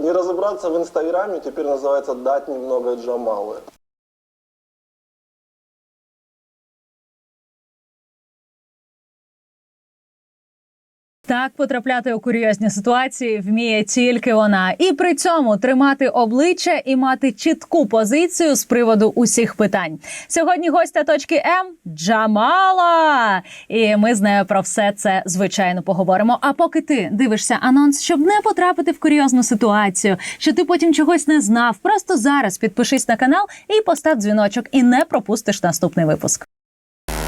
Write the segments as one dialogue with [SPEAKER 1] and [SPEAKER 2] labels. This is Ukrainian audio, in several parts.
[SPEAKER 1] не разобраться в Инстаграме теперь называется «Дать немного Джамалы».
[SPEAKER 2] Так потрапляти у курйозні ситуації вміє тільки вона, і при цьому тримати обличчя і мати чітку позицію з приводу усіх питань. Сьогодні гостя точки М Джамала. І ми з нею про все це звичайно поговоримо. А поки ти дивишся анонс, щоб не потрапити в курйозну ситуацію, що ти потім чогось не знав, просто зараз підпишись на канал і постав дзвіночок, і не пропустиш наступний випуск.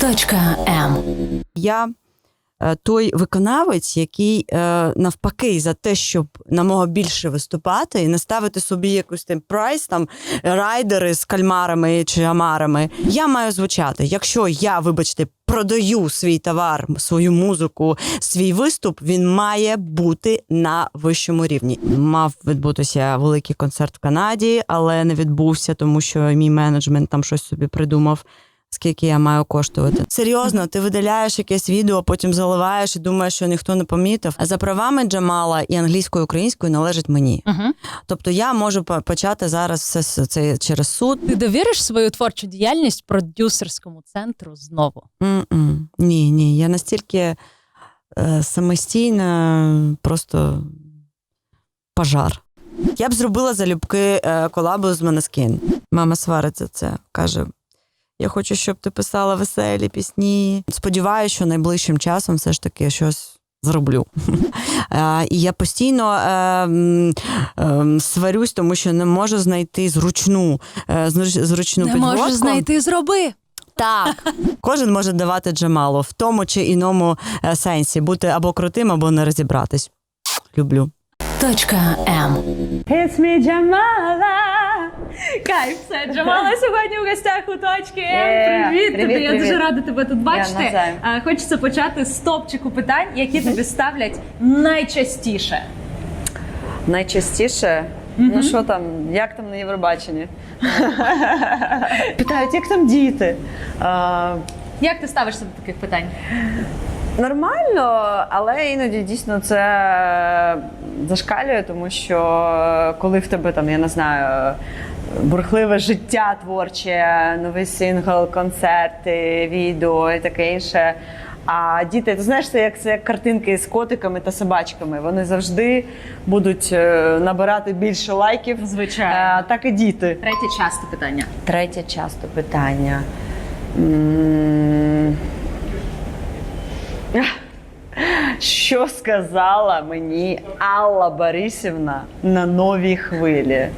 [SPEAKER 2] Точка М.
[SPEAKER 3] Я е, той виконавець, який е, навпаки за те, щоб намога більше виступати і не ставити собі якийсь там прайс, там райдери з кальмарами чи амарами. Я маю звучати. Якщо я, вибачте, продаю свій товар, свою музику, свій виступ, він має бути на вищому рівні. Мав відбутися великий концерт в Канаді, але не відбувся, тому що мій менеджмент там щось собі придумав скільки я маю коштувати. Серйозно, ти видаляєш якесь відео, потім заливаєш і думаєш, що ніхто не помітив. А за правами Джамала і англійською, і українською належить мені.
[SPEAKER 2] Угу.
[SPEAKER 3] Тобто я можу почати зараз все це через суд.
[SPEAKER 2] Ти довіриш свою творчу діяльність продюсерському центру знову?
[SPEAKER 3] М-м. Ні, ні, я настільки е, самостійна, просто пожар. Я б зробила залюбки е, колабу з Манескін. Мама свариться це. Каже: я хочу, щоб ти писала веселі пісні. Сподіваюся, що найближчим часом все ж таки щось зроблю. Е, І я постійно е, ем, сварюсь, тому що не можу знайти зручну, е, зруч- зручну
[SPEAKER 2] Не
[SPEAKER 3] підводку.
[SPEAKER 2] можеш знайти, зроби.
[SPEAKER 3] Так. Кожен може давати джамалу в тому чи іному е, сенсі, бути або крутим, або не розібратись. Люблю.
[SPEAKER 2] Точка М. It's me, Джамала. Кайф, це Джамала сьогодні у гостях у точки М. Привіт.
[SPEAKER 4] Привіт,
[SPEAKER 2] Я
[SPEAKER 4] привіт.
[SPEAKER 2] дуже рада тебе тут бачити.
[SPEAKER 4] навзаєм.
[SPEAKER 2] Е, Хочеться почати з топчику питань, які тобі ставлять найчастіше.
[SPEAKER 4] Найчастіше. Ну що там, як там на Євробаченні? Питають, як там діти? А,
[SPEAKER 2] Як ти ставишся до таких питань?
[SPEAKER 4] нормально, але іноді дійсно це зашкалює, тому що коли в тебе там, я не знаю. Бурхливе життя творче, новий сингл, концерти, відео і таке інше. А діти, ти знаєш, це як це як картинки з котиками та собачками. Вони завжди будуть е, набирати більше лайків.
[SPEAKER 2] Звичайно.
[SPEAKER 4] Е, так і діти.
[SPEAKER 2] Третє часто питання.
[SPEAKER 4] Третє часто питання. М, Що сказала мені Алла Борисівна на новій хвилі?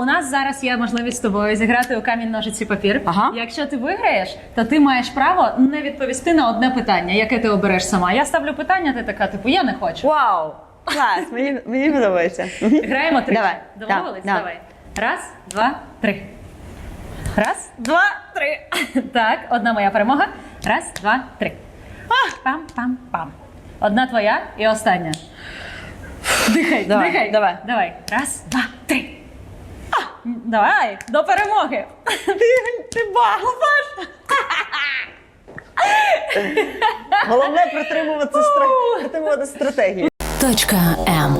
[SPEAKER 2] У нас зараз є можливість з тобою зіграти у камінь ножиці папір.
[SPEAKER 4] Ага.
[SPEAKER 2] Якщо ти виграєш, то ти маєш право не відповісти на одне питання, яке ти обереш сама. Я ставлю питання, ти така, типу, я не хочу.
[SPEAKER 4] Вау! Клас! Мені, мені подобається.
[SPEAKER 2] Граємо три.
[SPEAKER 4] Давай.
[SPEAKER 2] Домовились?
[SPEAKER 4] Да, да.
[SPEAKER 2] Давай. Раз, два, три. Раз, два, три. Так, одна моя перемога. Раз, два, три. Пам-пам-пам. Одна твоя і остання. Дихай,
[SPEAKER 4] Давай,
[SPEAKER 2] дихай.
[SPEAKER 4] давай.
[SPEAKER 2] Давай. Раз, два, три. Давай, до перемоги. Ти, ти.
[SPEAKER 4] Головне притримувати, стра- притримувати стратегію.
[SPEAKER 2] Точка М.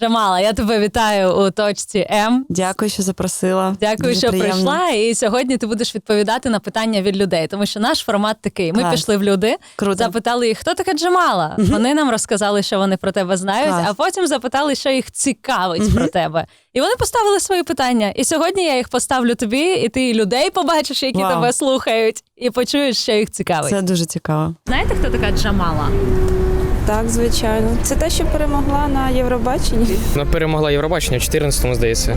[SPEAKER 2] Джамала, я тебе вітаю у точці М.
[SPEAKER 3] Дякую, що запросила.
[SPEAKER 2] Дякую,
[SPEAKER 3] Дуже
[SPEAKER 2] що
[SPEAKER 3] приємно.
[SPEAKER 2] прийшла. І сьогодні ти будеш відповідати на питання від людей, тому що наш формат такий. Ми
[SPEAKER 3] Клас.
[SPEAKER 2] пішли в люди,
[SPEAKER 3] Круто.
[SPEAKER 2] запитали їх, хто така Джамала. Вони нам розказали, що вони про тебе знають,
[SPEAKER 3] Клас.
[SPEAKER 2] а потім запитали, що їх цікавить про тебе. І вони поставили свої питання. І сьогодні я їх поставлю тобі, і ти людей побачиш, які
[SPEAKER 3] Вау.
[SPEAKER 2] тебе слухають, і почуєш, що їх цікавить.
[SPEAKER 3] Це дуже цікаво.
[SPEAKER 2] Знаєте, хто така Джамала?
[SPEAKER 5] Так, звичайно. Це те, що перемогла на Євробаченні.
[SPEAKER 6] Вона перемогла Євробачення в 14-му, здається.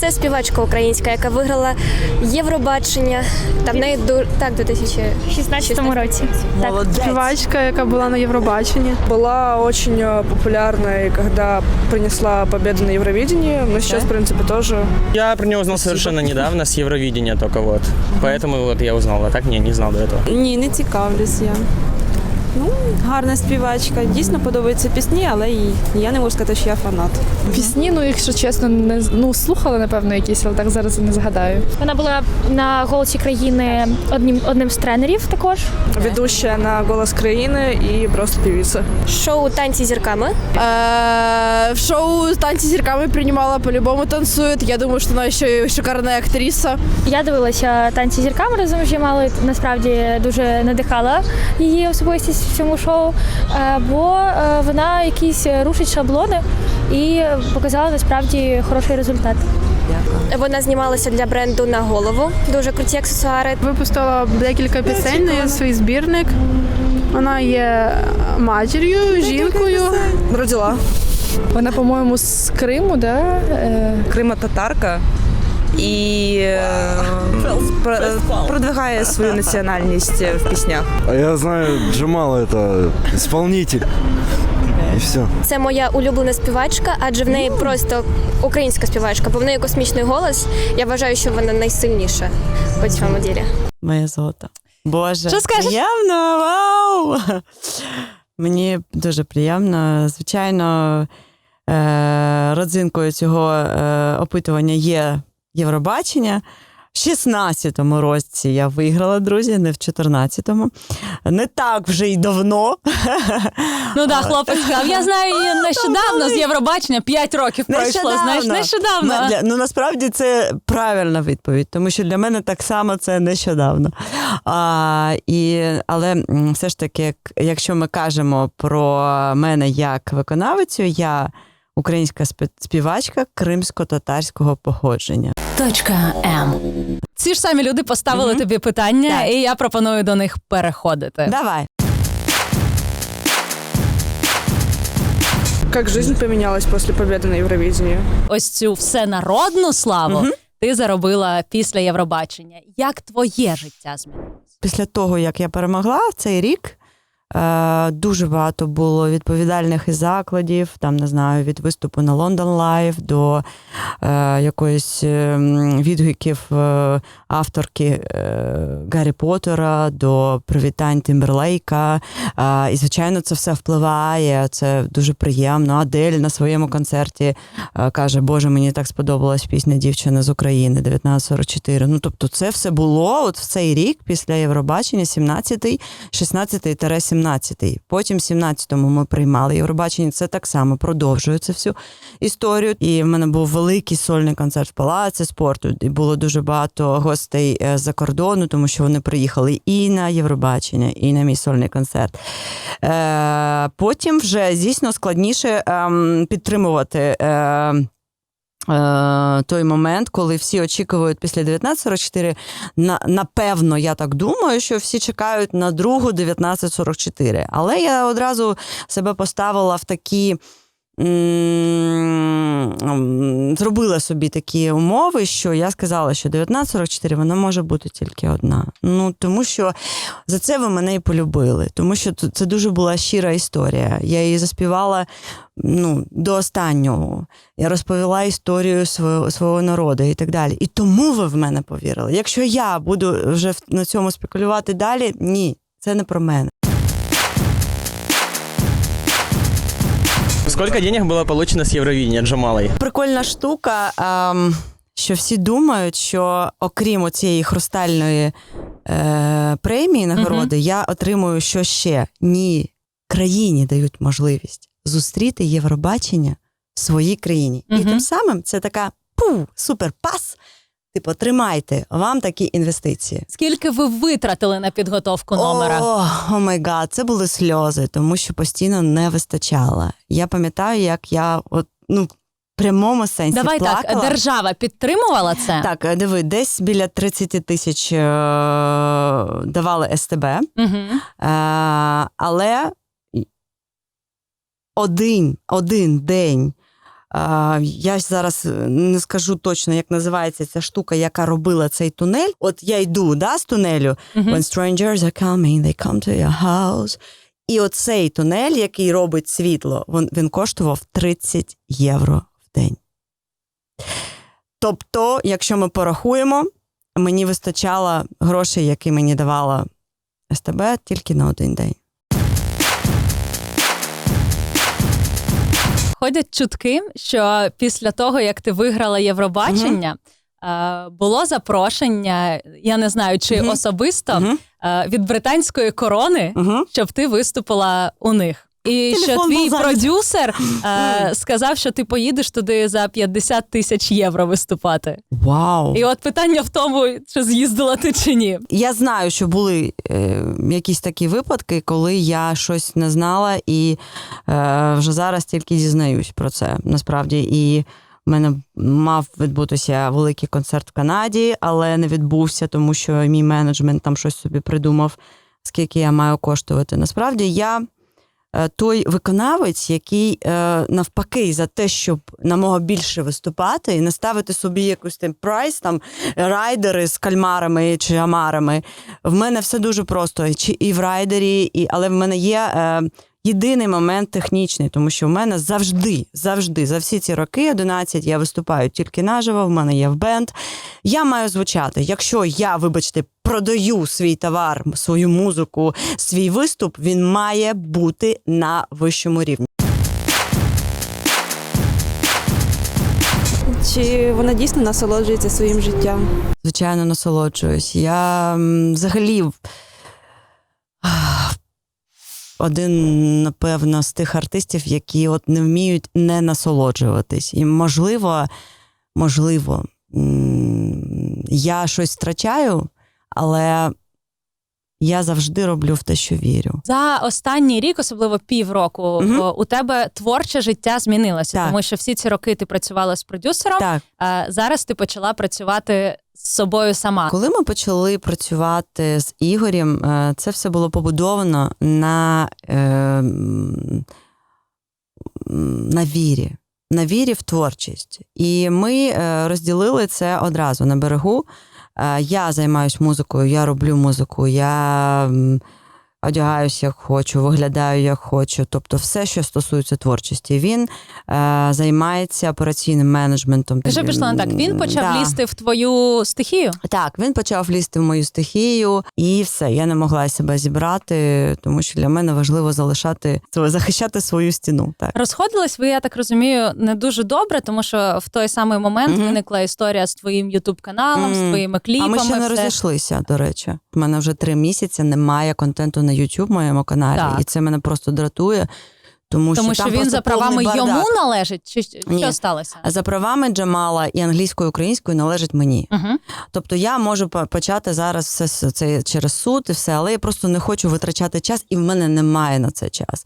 [SPEAKER 7] Це співачка українська, яка виграла Євробачення. Та в неї ду... так, 2016 році. Так.
[SPEAKER 3] Молодець.
[SPEAKER 5] Співачка, яка була на Євробаченні.
[SPEAKER 8] была очень э, популярной, когда принесла победу на Евровидении. Но сейчас, в принципе, тоже.
[SPEAKER 9] Я про него узнал совершенно недавно, с Евровидения только вот. Поэтому вот я узнал, а так не, не знал до этого.
[SPEAKER 5] Ні, не цікавлюсь я. Ну, гарна співачка. Дійсно подобаються пісні, але і я не можу сказати, що я фанат.
[SPEAKER 8] Пісні, ну, якщо чесно, не ну, слухала, напевно, якісь, але так зараз і не згадаю.
[SPEAKER 7] Вона була на голосі країни одним одним з тренерів також.
[SPEAKER 8] Ведущая на «Голос країни» і просто певица.
[SPEAKER 7] Шоу танці зірками.
[SPEAKER 10] Э, В шоу «Танцы с зерками» принимала, по-любому танцует. Я думаю, что она еще и шикарная актриса.
[SPEAKER 7] Я дивилася танці зірками разом з Джамалою. Насправді дуже надихала її особистість в цьому шоу, е, бо е, вона якісь рушить шаблони і показала насправді хороший результат.
[SPEAKER 3] Дякую.
[SPEAKER 7] Вона знімалася для бренду на голову. Дуже круті аксесуари.
[SPEAKER 10] Випустила декілька пісень на свій збірник. Вона є матір'ю, жінкою.
[SPEAKER 8] Родила. Вона, по-моєму, з Криму, да? Е,
[SPEAKER 11] Крима-татарка і е, про- продвигає свою національність в піснях.
[SPEAKER 12] А я знаю, Джамала это исполнитель. И все.
[SPEAKER 7] Це моя улюблена співачка, адже в неї просто українська співачка, бо в неї космічний голос. Я вважаю, що вона найсильніша по цьому ділі.
[SPEAKER 3] Моє золото. Боже,
[SPEAKER 2] Що скажеш?
[SPEAKER 3] приємно, вау! Мені дуже приємно. Звичайно, е- родзинкою цього е- опитування є Євробачення. В 16-му році я виграла, друзі, не в 14-му. Не так вже й давно.
[SPEAKER 2] Ну да, хлопець сказав. Я знаю її нещодавно з Євробачення, 5 років пройшло. Знаєш, нещодавно.
[SPEAKER 3] Ну, насправді це правильна відповідь, тому що для мене так само це нещодавно. А, і, але все ж таки, якщо ми кажемо про мене як виконавицю, я українська співачка кримсько-татарського походження.
[SPEAKER 2] Точка М. Ці ж самі люди поставили
[SPEAKER 3] Мгм.
[SPEAKER 2] тобі питання,
[SPEAKER 3] Так.
[SPEAKER 2] і я пропоную до них переходити.
[SPEAKER 3] Давай.
[SPEAKER 8] Как жизнь поменялась после победы на Евровидении?
[SPEAKER 2] Ось цю всенародну славу
[SPEAKER 3] Мгм.
[SPEAKER 2] ти заробила після Євробачення. Як твоє життя змінилося?
[SPEAKER 3] після того, як я перемогла цей рік, дуже багато було відповідальних із закладів, там не знаю, від виступу на Лондон Лайв до е, якоїсь е, відгуків е, авторки е, Гаррі Поттера, до привітань Тимберлейка. Е, і, звичайно, це все впливає. Це дуже приємно. Адель на своєму концерті е, каже: Боже, мені так сподобалась пісня дівчина з України 1944. Ну тобто, це все було от в цей рік після Євробачення, 17-й, 16-й-17-й. Потім 17-му ми приймали Євробачення. Це так само продовжує цю всю історію. І в мене був великий сольний концерт в палаці спорту. І було дуже багато гостей е, з-за кордону, тому що вони приїхали і на Євробачення, і на мій сольний концерт. Е, потім вже дійсно складніше ем, підтримувати. Е, Той момент, коли всі очікують після 1944, на, напевно, я так думаю, що всі чекають на другу 1944. Але я одразу себе поставила в такі. Зробила собі такі умови, що я сказала, що 1944 вона може бути тільки одна. Ну тому що за це ви мене і полюбили, тому що це дуже була щира історія. Я її заспівала ну, до останнього. Я розповіла історію свого, свого народу і так далі. І тому ви в мене повірили. Якщо я буду вже на цьому спекулювати далі, ні, це не про мене.
[SPEAKER 9] Сколько денег было получено с Евровидения Джамалой?
[SPEAKER 3] Прикольна штука, ем, що всі думають, що окрім цієї хрустальної е, премії нагороди, я отримую що ще? Ні, країні дають можливість зустріти Євробачення в своїй країні. І
[SPEAKER 2] Мгм.
[SPEAKER 3] тим самим це така пу, суперпас. Типу, тримайте, вам такі інвестиції.
[SPEAKER 2] Скільки ви витратили на підготовку номера?
[SPEAKER 3] О, май гад, це були сльози, тому що постійно не вистачало. Я пам'ятаю, як я от, ну, в прямому сенсі
[SPEAKER 2] Давай
[SPEAKER 3] плакала.
[SPEAKER 2] так, держава підтримувала це?
[SPEAKER 3] Так, е, диви, десь біля 30 тисяч е, давали СТБ,
[SPEAKER 2] Угу.
[SPEAKER 3] е, але один, один день. Е, Я зараз не скажу точно, як називається ця штука, яка робила цей тунель. От я йду да, з тунелю. When strangers are coming, they come to your house. І оцей тунель, який робить світло, він, він коштував 30 євро в день. Тобто, якщо ми порахуємо, мені вистачало грошей, які мені давала СТБ, тільки на один день.
[SPEAKER 2] Ходять чутки, що після того, як ти виграла Євробачення, е, було запрошення, я не знаю, чи
[SPEAKER 3] Мгм.
[SPEAKER 2] особисто е, від британської корони, щоб ти виступила у них. І що твій продюсер е, сказав, що ти поїдеш туди за 50 тисяч євро виступати.
[SPEAKER 3] Вау!
[SPEAKER 2] І от питання в тому, чи з'їздила ти чи ні.
[SPEAKER 3] Я знаю, що були е, якісь такі випадки, коли я щось не знала, і е, вже зараз тільки дізнаюсь про це насправді. І в мене мав відбутися великий концерт в Канаді, але не відбувся, тому що мій менеджмент там щось собі придумав, скільки я маю коштувати. Насправді я. Е, Той виконавець, який е, навпаки за те, щоб намога більше виступати і не ставити собі якийсь там прайс, там райдери з кальмарами чи амарами. В мене все дуже просто. І в райдері, і, але в мене є е, єдиний момент технічний, тому що в мене завжди, завжди, за всі ці роки, 11, я виступаю тільки наживо, в мене є в бенд. Я маю звучати. Якщо я, вибачте, продаю свій товар, свою музику, свій виступ, він має бути на вищому рівні.
[SPEAKER 5] Чи вона дійсно насолоджується своїм життям?
[SPEAKER 3] звичайно, насолоджуюсь. Я взагалі один, напевно, з тих артистів, які от не вміють не насолоджуватись. І можливо, можливо, я щось втрачаю, але я завжди роблю в те, що вірю.
[SPEAKER 2] За останній рік, особливо півроку, о, у тебе творче життя змінилося,
[SPEAKER 3] Так.
[SPEAKER 2] тому що всі ці роки ти працювала з продюсером.
[SPEAKER 3] Так.
[SPEAKER 2] А зараз ти почала працювати з собою сама.
[SPEAKER 3] Коли ми почали працювати з Ігорем, е, це все було побудовано на, е, на вірі. На вірі в творчість. І ми е, розділили це одразу на берегу. Я займаюся музикою, я роблю музику, я м, одягаюся як хочу, виглядаю як хочу. Тобто, все, що стосується творчості. Він е, займається операційним менеджментом.
[SPEAKER 2] Ти вже пішла не так. Він почав
[SPEAKER 3] Да.
[SPEAKER 2] лізти в твою стихію.
[SPEAKER 3] Так, він почав лізти в мою стихію, і все. Я не могла себе зібрати, тому що для мене важливо залишати захищати свою стіну. Так.
[SPEAKER 2] Розходились ви, я так розумію, не дуже добре, тому що в той самий момент
[SPEAKER 3] Мгм.
[SPEAKER 2] виникла історія з твоїм ютуб каналом, з твоїми
[SPEAKER 3] А
[SPEAKER 2] кліпами.
[SPEAKER 3] ми ще не
[SPEAKER 2] все.
[SPEAKER 3] розійшлися, до речі. У мене вже три місяці немає контенту на YouTube моєму каналі,
[SPEAKER 2] Так.
[SPEAKER 3] і це мене просто дратує. Тому,
[SPEAKER 2] Тому
[SPEAKER 3] що,
[SPEAKER 2] що
[SPEAKER 3] там
[SPEAKER 2] він за правами йому належить, чи
[SPEAKER 3] Ні.
[SPEAKER 2] що сталося?
[SPEAKER 3] За правами Джамала і англійською, і українською належить мені.
[SPEAKER 2] Угу.
[SPEAKER 3] Тобто я можу почати зараз все це через суд і все, але я просто не хочу витрачати час, і в мене немає на це час.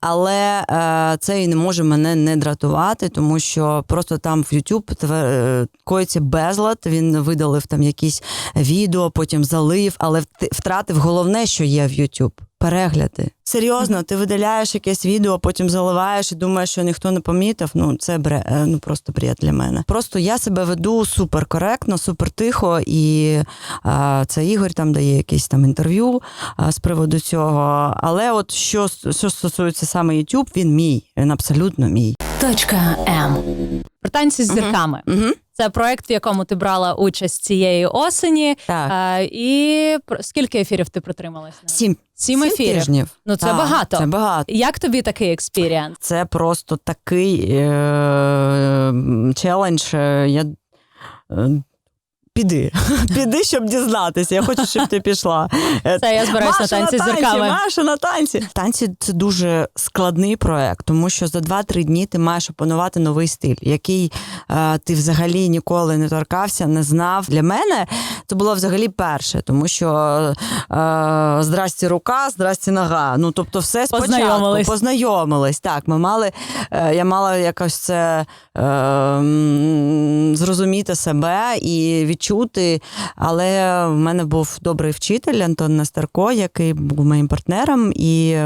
[SPEAKER 3] Але е, це і не може мене не дратувати, тому що просто там в YouTube е, коїться безлад. Він видалив там якісь відео, потім залив, але втратив головне, що є в YouTube. Перегляди. Серйозно, ти видаляєш якесь відео, потім заливаєш і думаєш, що ніхто не помітив. Ну це бре, е, ну просто бред для мене. Просто я себе веду супер коректно, супер тихо, і а, це Ігор там дає якісь там інтерв'ю а, з приводу цього. Але от що, що стосується саме YouTube, він мій, він абсолютно мій.
[SPEAKER 2] Точка М. Про танці з зірками.
[SPEAKER 3] Угу.
[SPEAKER 2] Це проект, в якому ти брала участь цієї осені.
[SPEAKER 3] Так.
[SPEAKER 2] А, і про- скільки ефірів ти протрималась?
[SPEAKER 3] Сім,
[SPEAKER 2] Сім ефірів.
[SPEAKER 3] тижнів.
[SPEAKER 2] Ну це
[SPEAKER 3] Так,
[SPEAKER 2] багато.
[SPEAKER 3] Це багато.
[SPEAKER 2] Як тобі такий експірієнс?
[SPEAKER 3] Це просто такий е- челендж. е, Я... е, Піди, піди, щоб дізнатися. Я хочу, щоб ти пішла. Е,
[SPEAKER 2] Це я збираюсь на танці з зірками.
[SPEAKER 3] Маша на танці. Танці це дуже складний проект, тому що за 2-3 дні ти маєш опанувати новий стиль, який е, ти взагалі ніколи не торкався, не знав. Для мене це було взагалі перше, тому що е, здрасті рука, здрасті нога. Ну тобто, все спочатку
[SPEAKER 2] Познайомились.
[SPEAKER 3] познайомились. Так, ми мали, е, я мала якось це е, зрозуміти себе і відчути. Але в мене був добрий вчитель Антон Настарко, який був моїм партнером, і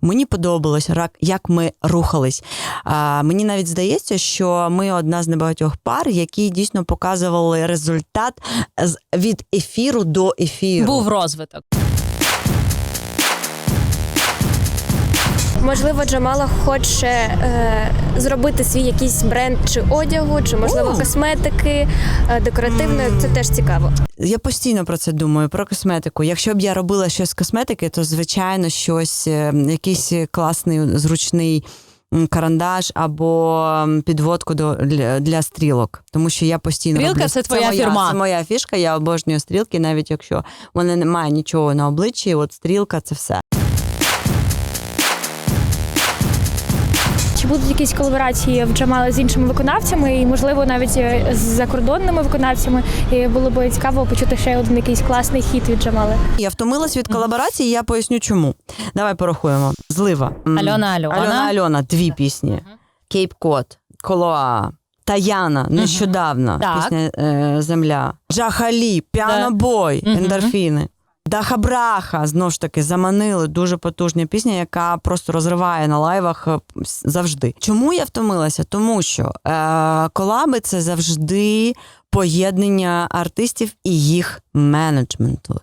[SPEAKER 3] мені подобалось, як ми рухались. Мені навіть здається, що ми одна з небагатьох пар, які дійсно показували результат від ефіру до ефіру.
[SPEAKER 2] Був розвиток.
[SPEAKER 7] Можливо, Джамала хоче е, зробити свій якийсь бренд чи одягу, чи можливо
[SPEAKER 3] О!
[SPEAKER 7] косметики, е, декоративної. Це теж цікаво.
[SPEAKER 3] Я постійно про це думаю, про косметику. Якщо б я робила щось з косметики, то звичайно щось, е, якийсь класний, зручний карандаш або підводку до, для, для стрілок. Тому що я постійно
[SPEAKER 2] Стрілка
[SPEAKER 3] роблю.
[SPEAKER 2] це твоя
[SPEAKER 3] моя,
[SPEAKER 2] фірма.
[SPEAKER 3] Це моя фішка, я обожнюю стрілки, навіть якщо в мене немає нічого на обличчі, от стрілка це все.
[SPEAKER 7] Будуть якісь колаборації в Джамала з іншими виконавцями, і можливо навіть е, з закордонними виконавцями? І було б цікаво почути ще один якийсь класний хіт від Джамали.
[SPEAKER 3] Я втомилась від колаборації, я поясню чому. Давай порахуємо. Злива.
[SPEAKER 2] Альона Альона.
[SPEAKER 3] Альона Альона, дві пісні. Кейп Кот, Колоа, Таяна, нещодавно.
[SPEAKER 2] Так.
[SPEAKER 3] Пісня е, Земля. Жахалі, Піанобой,
[SPEAKER 2] Мгм.
[SPEAKER 3] ендорфіни. Даха Браха, знову ж таки, заманили дуже потужна пісня, яка просто розриває на лайвах е, завжди. Чому я втомилася? Тому що е, колаби це завжди поєднання артистів і їх менеджменту.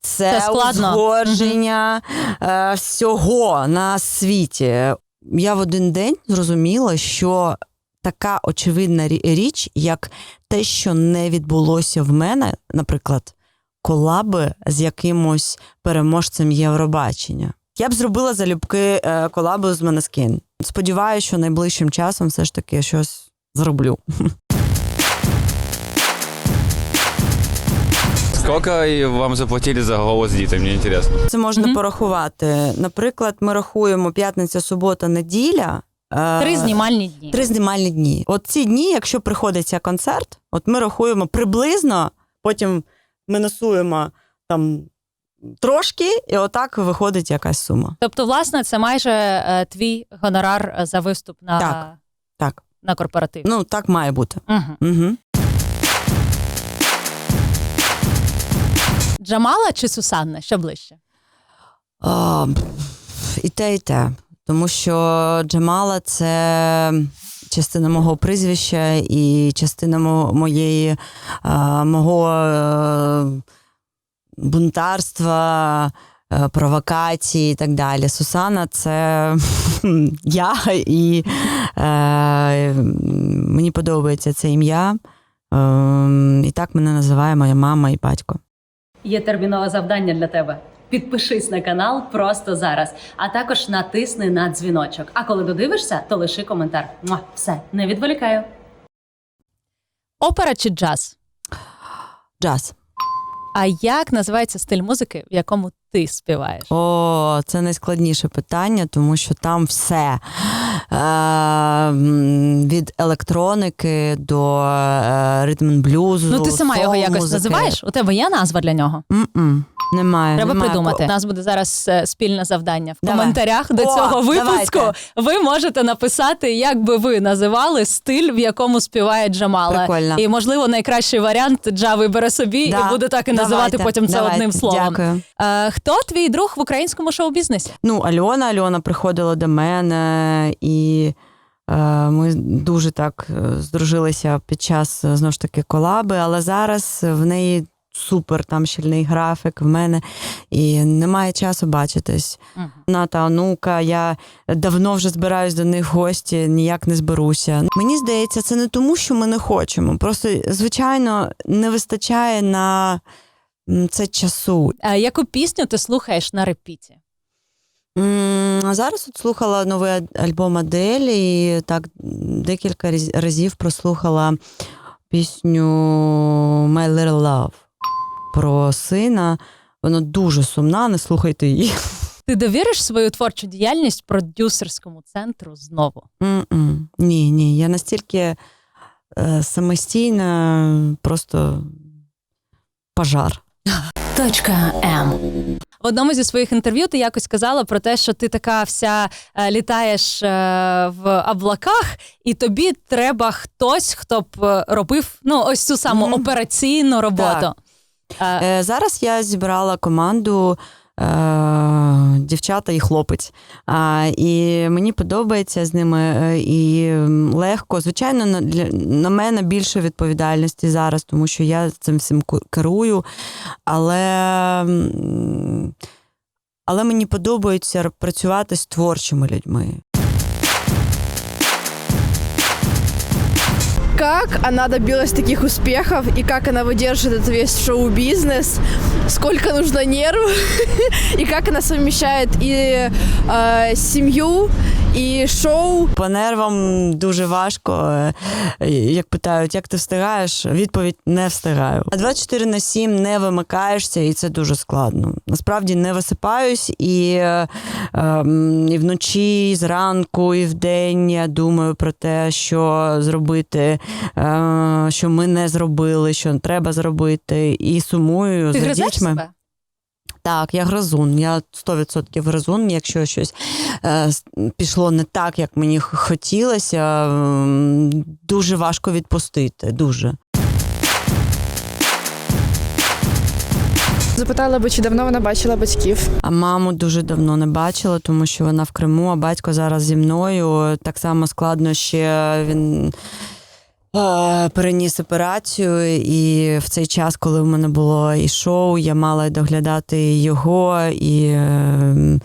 [SPEAKER 3] Це,
[SPEAKER 2] Це складно.
[SPEAKER 3] узгодження е, всього на світі. Я в один день зрозуміла, що така очевидна річ, як те, що не відбулося в мене, наприклад, колаби з якимось переможцем Євробачення. Я б зробила залюбки е, колабу з Манескін. Сподіваюся, що найближчим часом все ж таки щось зроблю.
[SPEAKER 12] Сколько вам заплатили за голос Диты, мне интересно.
[SPEAKER 3] Це можна
[SPEAKER 2] Мгм.
[SPEAKER 3] порахувати. Наприклад, ми рахуємо п'ятниця, субота, неділя. е,
[SPEAKER 2] Три знімальні дні.
[SPEAKER 3] Три знімальні дні. От ці дні, якщо приходиться концерт, от ми рахуємо приблизно, потім мінусуємо там трошки, і отак виходить якась сума.
[SPEAKER 2] Тобто, власне, це майже е, твій гонорар за виступ на,
[SPEAKER 3] Так. Так.
[SPEAKER 2] на корпоративі.
[SPEAKER 3] Ну, так має бути.
[SPEAKER 2] Угу.
[SPEAKER 3] Угу.
[SPEAKER 2] Джамала чи Сусанна? Що ближче?
[SPEAKER 3] А, і те, і те. Тому що Джамала це частина мого прізвища і частина моєї мого е, бунтарства, е, провокації і так далі. Сусана це я, і е, мені подобається це ім'я. Е, і так мене називає моя мама і батько.
[SPEAKER 2] Є термінове завдання для тебе. Підпишись на канал просто зараз, а також натисни на дзвіночок. А коли додивишся, то лиши коментар. Муа, Все, не відволікаю. Опера чи джаз?
[SPEAKER 3] Джаз.
[SPEAKER 2] А як називається стиль музики, в якому ти співаєш?
[SPEAKER 3] О, це найскладніше питання, тому що там все. Е, від електроники до е, ритм блюзу.
[SPEAKER 2] Ну ти сама його якось називаєш? У тебе є назва для нього?
[SPEAKER 3] М-м, Немає.
[SPEAKER 2] Треба
[SPEAKER 3] немає.
[SPEAKER 2] придумати. У нас буде зараз е, спільне завдання. В
[SPEAKER 3] Давай.
[SPEAKER 2] коментарях до
[SPEAKER 3] О,
[SPEAKER 2] цього випуску
[SPEAKER 3] давайте.
[SPEAKER 2] ви можете написати, як би ви називали стиль, в якому співає Джамала.
[SPEAKER 3] Прикольно.
[SPEAKER 2] І можливо, найкращий варіант Джа вибере собі
[SPEAKER 3] Да.
[SPEAKER 2] і буде так і називати
[SPEAKER 3] Давайте,
[SPEAKER 2] потім це
[SPEAKER 3] давайте.
[SPEAKER 2] одним словом.
[SPEAKER 3] Дякую.
[SPEAKER 2] Е, хто твій друг в українському шоу-бізнесі?
[SPEAKER 3] Ну, Альона, Альона приходила до мене, і е, ми дуже так е, здружилися під час е, знову ж таки колаби, але зараз в неї супер там щільний графік в мене, і немає часу бачитись.
[SPEAKER 2] Мгм.
[SPEAKER 3] Вона та онука, я давно вже збираюсь до них в гості, ніяк не зберуся. Мені здається, це не тому, що ми не хочемо. Просто, звичайно, не вистачає на це часу.
[SPEAKER 2] Е, яку пісню ти слухаєш на репіті?
[SPEAKER 3] А зараз от слухала новий альбом Аделі і так декілька разів прослухала пісню My Little Love про сина. Вона дуже сумна, не слухайте її.
[SPEAKER 2] Ти довіриш свою творчу діяльність продюсерському центру знову?
[SPEAKER 3] М-м. Ні, ні, я настільки е, самостійна, просто пожар.
[SPEAKER 2] Точка М. В одному зі своїх інтерв'ю ти якось казала про те, що ти така вся е, літаєш е, в облаках, і тобі треба хтось, хто б е, робив ну ось цю саму
[SPEAKER 3] Мгм.
[SPEAKER 2] операційну роботу. Е,
[SPEAKER 3] Е, зараз я зібрала команду е, дівчата і хлопець. А, і мені подобається з ними е, і легко. Звичайно, на, для, на мене більше відповідальності зараз, тому що я цим всім керую. Але, але мені подобається працювати з творчими людьми.
[SPEAKER 10] Как она добилась таких успехов и как она выдерживает этот весь шоу-бизнес? сколько нужно нервов и как она совмещает и э, семью, и шоу.
[SPEAKER 3] По нервам дуже важко. Е, Як питають, як ти встигаєш? Відповідь не встигаю. А 24 на 7 не вимикаєшся, і це дуже складно. Насправді не висипаюсь і, е, ем, і вночі, і зранку, і вдень я думаю про те, що зробити, е, що ми не зробили, що треба зробити, і сумую
[SPEAKER 2] Ти
[SPEAKER 3] за дітьми.
[SPEAKER 2] себе?
[SPEAKER 3] Так, я гризун. Я 100% гризун. Якщо щось е, пішло не так, як мені хотілося, м, дуже важко відпустити. Дуже.
[SPEAKER 8] Запитала би, чи давно вона бачила батьків.
[SPEAKER 3] А маму дуже давно не бачила, тому що вона в Криму, а батько зараз зі мною. Так само складно ще він. Е, Переніс операцію, і в цей час, коли в мене було і шоу, я мала доглядати його. І е,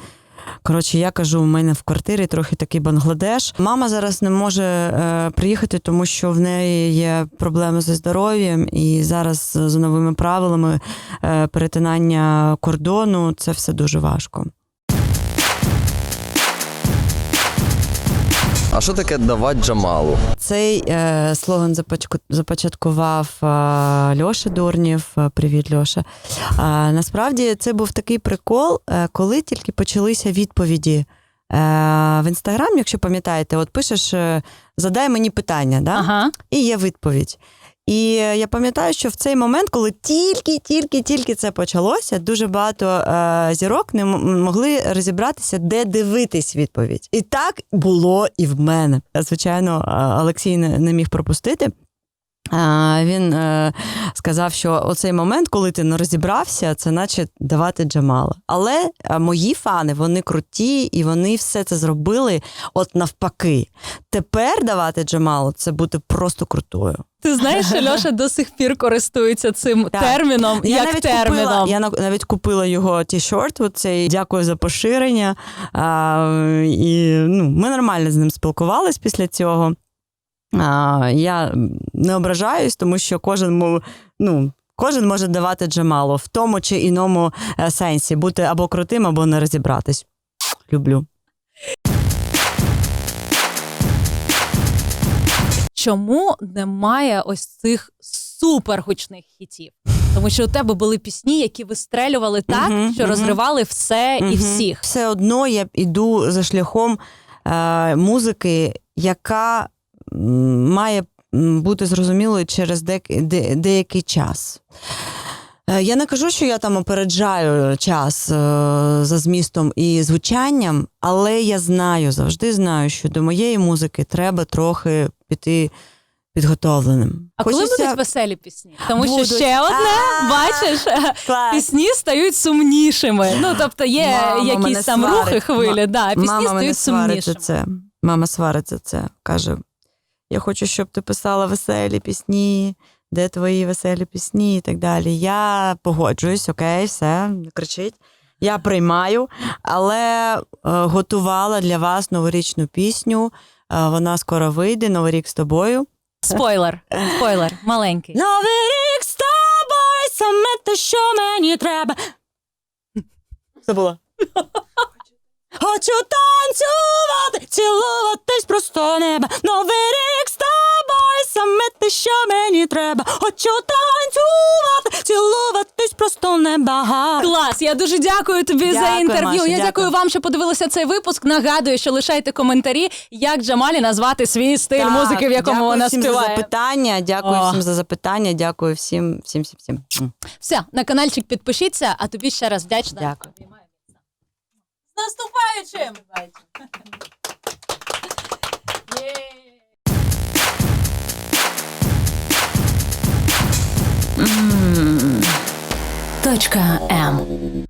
[SPEAKER 3] коротше, я кажу, у мене в квартирі трохи такий Бангладеш. Мама зараз не може е, приїхати, тому що в неї є проблеми зі здоров'ям, і зараз за новими правилами е, перетинання кордону це все дуже важко.
[SPEAKER 13] А що таке давати Джамалу?
[SPEAKER 3] Цей е, слоган започаткував е, Льоша Дурнів. Е, Привіт, Льоша. Е, насправді це був такий прикол, е, коли тільки почалися відповіді. Е, в інстаграм, якщо пам'ятаєте, от пишеш е, задай мені питання, да?
[SPEAKER 2] Ага.
[SPEAKER 3] і є відповідь. І е, я пам'ятаю, що в цей момент, коли тільки, тільки, тільки це почалося, дуже багато е, зірок не могли розібратися, де дивитись відповідь. І так було і в мене. Звичайно, Олексій не, не міг пропустити. Він е, сказав, що оцей момент, коли ти не розібрався, це наче давати Джамала. Але е, мої фани, вони круті, і вони все це зробили от навпаки. Тепер давати Джамалу це бути просто крутою.
[SPEAKER 2] Ти знаєш, що Льоша до сих пір користується цим
[SPEAKER 3] Так.
[SPEAKER 2] терміном,
[SPEAKER 3] Я
[SPEAKER 2] як
[SPEAKER 3] навіть
[SPEAKER 2] терміном.
[SPEAKER 3] купила, я нав- навіть купила його ті-шорт. Оцей дякую за поширення. А, і ну, ми нормально з ним спілкувались після цього. А, я не ображаюсь, тому що кожен ну, кожен може давати Джамалу в тому чи іному е, сенсі, бути або крутим, або не розібратись. Люблю.
[SPEAKER 2] Чому немає ось цих супергучних хітів? Тому що у тебе були пісні, які вистрелювали так,
[SPEAKER 3] Мгм,
[SPEAKER 2] що
[SPEAKER 3] мгм.
[SPEAKER 2] розривали все і всіх.
[SPEAKER 3] Все одно я іду за шляхом е, музики, яка має бути зрозумілою через деякий час. Е, Я не кажу, що я там опереджаю час е, за змістом і звучанням, але я знаю, завжди знаю, що до моєї музики треба трохи піти підготовленим.
[SPEAKER 2] А коли будуть веселі пісні? Тому
[SPEAKER 3] Будуть.
[SPEAKER 2] що ще одне, бачиш, пісні стають сумнішими. Ну тобто є
[SPEAKER 3] Мама
[SPEAKER 2] якісь там
[SPEAKER 3] сварить.
[SPEAKER 2] рухи, хвилі,
[SPEAKER 3] Ма-
[SPEAKER 2] да, пісні
[SPEAKER 3] Мама
[SPEAKER 2] стають сумнішими.
[SPEAKER 3] це. Мама сварить за це. Каже: я хочу, щоб ти писала веселі пісні, де твої веселі пісні і так далі. Я погоджуюсь, окей, все, не кричить. Я приймаю, але е, готувала для вас новорічну пісню. Е, вона скоро вийде, Новий рік з тобою.
[SPEAKER 2] Спойлер, спойлер, маленький.
[SPEAKER 3] Новий рік з тобою, саме те, що мені треба. Забула. Хочу танцювати, цілуватись просто неба. Новий рік з тобою, саме те, що мені треба. Хочу танцювати, цілуватись просто неба.
[SPEAKER 2] Клас, я дуже дякую тобі за
[SPEAKER 3] Дякую,
[SPEAKER 2] інтерв'ю.
[SPEAKER 3] Маша,
[SPEAKER 2] я дякую.
[SPEAKER 3] дякую.
[SPEAKER 2] вам, що подивилися цей випуск. Нагадую, що лишайте коментарі, як Джамалі назвати свій стиль
[SPEAKER 3] Так,
[SPEAKER 2] музики, в якому
[SPEAKER 3] дякую
[SPEAKER 2] вона
[SPEAKER 3] всім за
[SPEAKER 2] співає.
[SPEAKER 3] запитання. Дякую
[SPEAKER 2] О.
[SPEAKER 3] всім за запитання. Дякую всім, всім, всім, всім.
[SPEAKER 2] Все, на каналчик підпишіться, а тобі ще раз вдячна.
[SPEAKER 3] Дякую.
[SPEAKER 2] Наступаючим! Точка М.